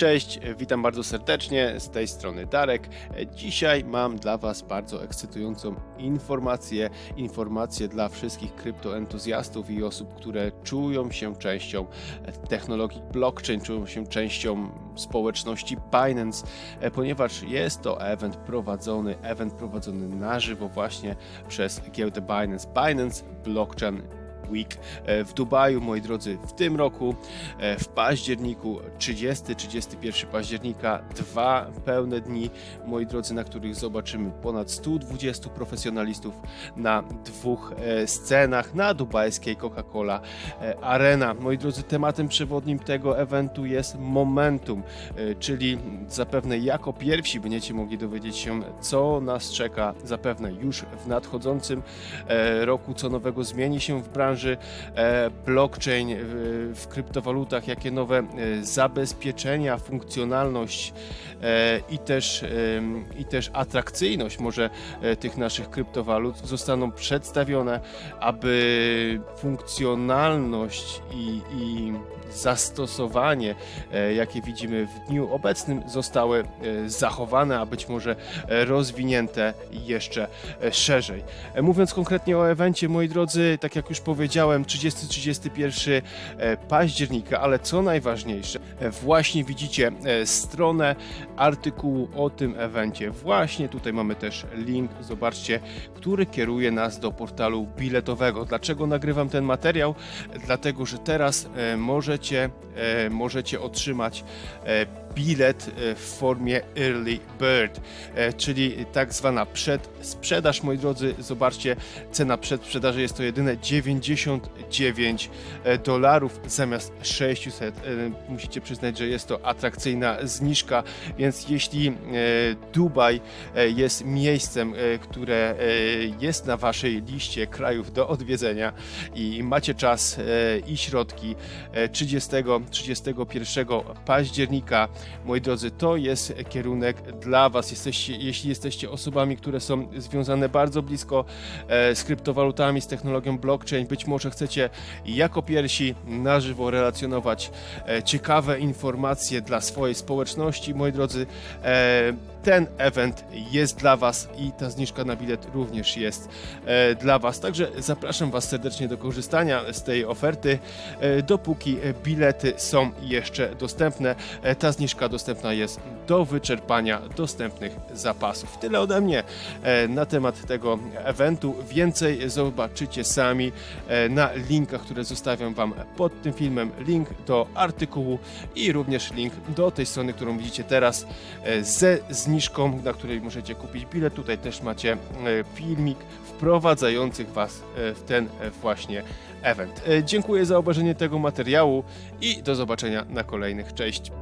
Cześć, witam bardzo serdecznie, z tej strony Darek. Dzisiaj mam dla Was bardzo ekscytującą informację, informację dla wszystkich kryptoentuzjastów i osób, które czują się częścią technologii blockchain, czują się częścią społeczności Binance, ponieważ jest to event prowadzony, event prowadzony na żywo właśnie przez giełdę Binance, Binance Blockchain Week e, w Dubaju, moi drodzy, w tym roku, e, w październiku, 30-31 października, dwa pełne dni, moi drodzy, na których zobaczymy ponad 120 profesjonalistów na dwóch e, scenach na dubajskiej Coca-Cola Arena. Moi drodzy, tematem przewodnim tego eventu jest momentum, czyli zapewne jako pierwsi będziecie mogli dowiedzieć się, co nas czeka zapewne już w nadchodzącym roku, co nowego zmieni się w branży branży e, blockchain w kryptowalutach, jakie nowe e, zabezpieczenia, funkcjonalność e, i też, i też atrakcyjność może tych naszych kryptowalut zostaną przedstawione, aby funkcjonalność i, i zastosowanie, jakie widzimy w dniu obecnym, zostały zachowane, a być może rozwinięte jeszcze szerzej. Mówiąc konkretnie o evencie, moi drodzy, tak jak już powiedziałem, powiedziałem 30-31 e, października, ale co najważniejsze, e, właśnie widzicie e, stronę artykułu o tym evencie. Właśnie tutaj mamy też link, zobaczcie, który kieruje nas do portalu biletowego. Dlaczego nagrywam ten materiał? Dlatego, że teraz możecie, możecie otrzymać bilet w formie Early Bird, czyli tak zwana przedsprzedaż, moi drodzy. Zobaczcie, cena przedsprzedaży jest to jedyne 90 59 e, dolarów zamiast 600. E, musicie przyznać, że jest to atrakcyjna zniżka, więc jeśli e, Dubaj jest miejscem, które jest na waszej liście krajów do odwiedzenia i macie czas i środki 30, 31 października, moi drodzy, to jest kierunek dla was. Jesteście, jeśli jesteście osobami, które są związane bardzo blisko z kryptowalutami, z technologią blockchain, być może chcecie jako pierwsi na żywo relacjonować e, ciekawe informacje dla swojej społeczności, moi drodzy, e, ten event jest dla Was i ta zniżka na bilet również jest e, dla Was. Także zapraszam Was serdecznie do korzystania z tej oferty, dopóki bilety są jeszcze dostępne. Ta zniżka dostępna jest do wyczerpania dostępnych zapasów. Tyle ode mnie na temat tego eventu. Więcej zobaczycie sami na linkach, które zostawiam Wam pod tym filmem. Link do artykułu i również link do tej strony, którą widzicie teraz e, ze zniżką, na której możecie kupić bilet. Tutaj też macie e, filmik wprowadzających Was e, w ten właśnie event. Dziękuję za obejrzenie tego materiału i do zobaczenia na kolejnych. Cześć!